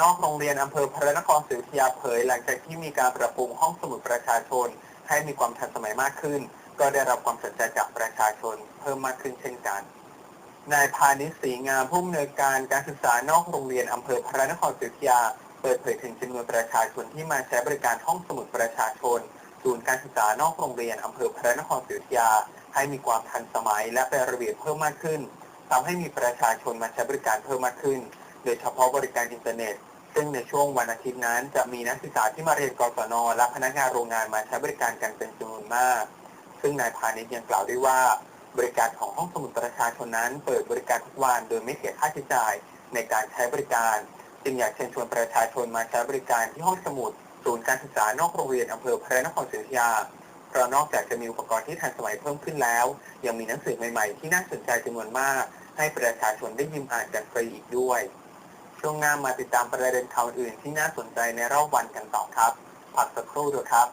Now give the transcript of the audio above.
นอกโรงเรียนอำเภอพระนครศรีอยุธยาเผย หลังจากที่มีการปรับปรุงห้องสมุดประชาชน ให้มีความทันสมัยมากขึ้น ก็ได้รับความสนใจจากประชาชนเพิ่มมากขึ้นเช่นกันนายพานิชศรีงามผู้อำนวยการการศึกษานอกโรงเรียนอำเภอพระนครศรีอยุธยาเปิดเผยถึงจำนวนประชาชนที่มาใช้บริการห้องสมุดประชาชนศูนย์การศึกษานอกโรงเรียนอำเภอพระนครศรีอยุธยา ให้มีความทันสมัยและเป็นระเบียบเพิ่มมากขึ้นทำให้มีประชาชนมาใช้บริการเพิ่มมากขึ้น โดยเฉพาะบริการอินเทอร์เน็ต ซึ่งในช่วงวันอาทิตย์นั้น จะมีนักศึกษาที่มาเรียนกศนและพนักงานโรงงานมาใช้บริการกันเป็นจำนวนมาก ซึ่งนายพาณิชย์ยังกล่าวด้วยว่า บริการของห้องสมุดประชาชนนั้น เปิดบริการทุกวันโดยไม่เสียค่าใช้จ่ายในการใช้บริการ จึงอยากเชิญชวนประชาชนมาใช้บริการที่ห้องสมุดศูนย์การศึกษานอกโรงเรียนอำเภอพระนครศรีอยุธยาเพราะนอกจากจะมีอุปกรณ์ที่ทันสมัยเพิ่มขึ้นแล้ว ยังมีหนังสือใหม่ ๆ ที่น่าสนใจจำนวนมาก ให้ประชาชนได้ยืมอ่านกันฟรีอีกด้วย ช่วงหน้ามาติดตามประเด็นข่าวอื่นที่น่าสนใจในรอบวันกันต่อครับ พักสักครู่เดียครับ